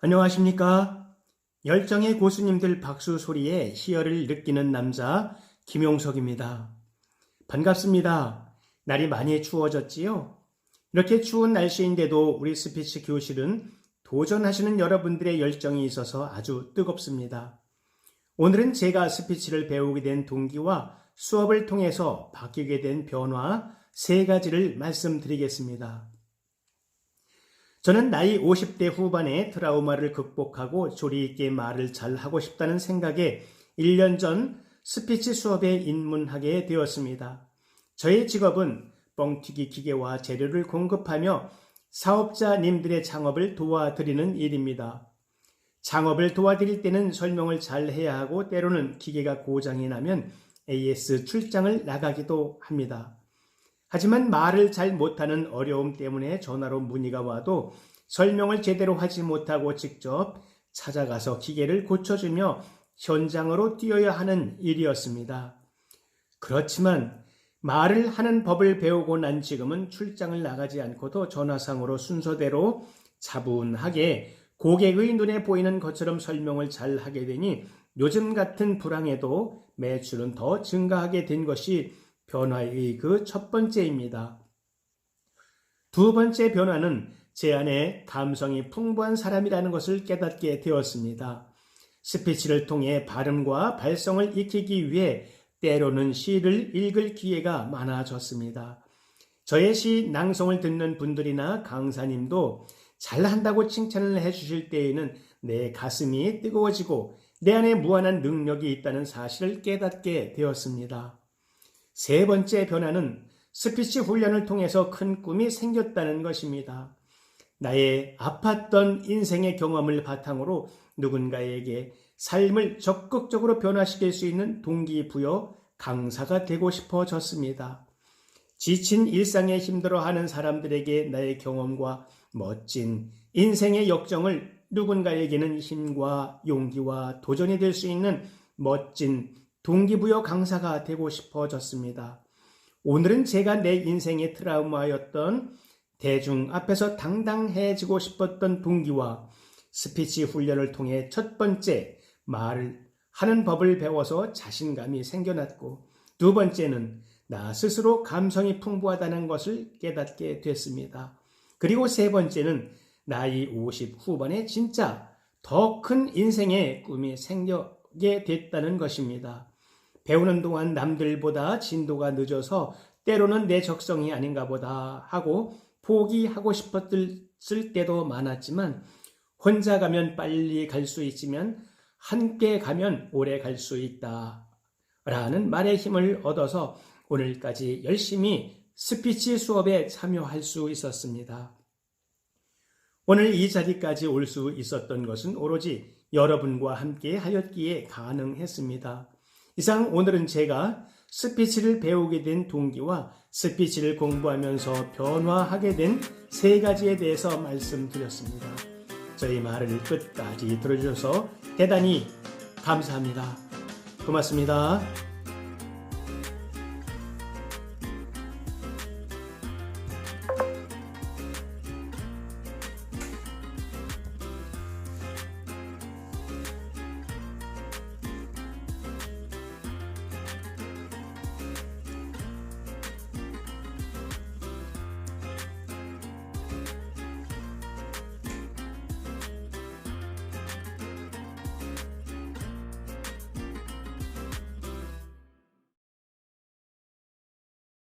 안녕하십니까? 열정의 고수님들 박수 소리에 희열을 느끼는 남자 김용석입니다. 반갑습니다. 날이 많이 추워졌지요? 이렇게 추운 날씨인데도 우리 스피치 교실은 도전하시는 여러분들의 열정이 있어서 아주 뜨겁습니다. 오늘은 제가 스피치를 배우게 된 동기와 수업을 통해서 바뀌게 된 변화 세 가지를 말씀드리겠습니다. 저는 나이 50대 후반에 트라우마를 극복하고 조리 있게 말을 잘 하고 싶다는 생각에 1년 전 스피치 수업에 입문하게 되었습니다. 저의 직업은 뻥튀기 기계와 재료를 공급하며 사업자님들의 창업을 도와드리는 일입니다. 창업을 도와드릴 때는 설명을 잘 해야 하고 때로는 기계가 고장이 나면 AS 출장을 나가기도 합니다. 하지만 말을 잘 못하는 어려움 때문에 전화로 문의가 와도 설명을 제대로 하지 못하고 직접 찾아가서 기계를 고쳐주며 현장으로 뛰어야 하는 일이었습니다. 그렇지만 말을 하는 법을 배우고 난 지금은 출장을 나가지 않고도 전화상으로 순서대로 차분하게 고객의 눈에 보이는 것처럼 설명을 잘 하게 되니 요즘 같은 불황에도 매출은 더 증가하게 된 것이 변화의 그 첫 번째입니다. 두 번째 변화는 제 안에 감성이 풍부한 사람이라는 것을 깨닫게 되었습니다. 스피치를 통해 발음과 발성을 익히기 위해 때로는 시를 읽을 기회가 많아졌습니다. 저의 시 낭송을 듣는 분들이나 강사님도 잘한다고 칭찬을 해주실 때에는 내 가슴이 뜨거워지고 내 안에 무한한 능력이 있다는 사실을 깨닫게 되었습니다. 세 번째 변화는 스피치 훈련을 통해서 큰 꿈이 생겼다는 것입니다. 나의 아팠던 인생의 경험을 바탕으로 누군가에게 삶을 적극적으로 변화시킬 수 있는 동기부여 강사가 되고 싶어졌습니다. 지친 일상에 힘들어하는 사람들에게 나의 경험과 멋진 인생의 역정을 누군가에게는 힘과 용기와 도전이 될 수 있는 멋진 동기부여 강사가 되고 싶어졌습니다. 오늘은 제가 내 인생의 트라우마였던 대중 앞에서 당당해지고 싶었던 동기와 스피치 훈련을 통해 첫 번째 말을 하는 법을 배워서 자신감이 생겨났고 두 번째는 나 스스로 감성이 풍부하다는 것을 깨닫게 됐습니다. 그리고 세 번째는 나이 50 후반에 진짜 더 큰 인생의 꿈이 생겨게 됐다는 것입니다. 배우는 동안 남들보다 진도가 늦어서 때로는 내 적성이 아닌가 보다 하고 포기하고 싶었을 때도 많았지만 혼자 가면 빨리 갈 수 있지만 함께 가면 오래 갈 수 있다. 라는 말의 힘을 얻어서 오늘까지 열심히 스피치 수업에 참여할 수 있었습니다. 오늘 이 자리까지 올 수 있었던 것은 오로지 여러분과 함께 하였기에 가능했습니다. 이상 오늘은 제가 스피치를 배우게 된 동기와 스피치를 공부하면서 변화하게 된 세 가지에 대해서 말씀드렸습니다. 저희 말을 끝까지 들어주셔서 대단히 감사합니다. 고맙습니다.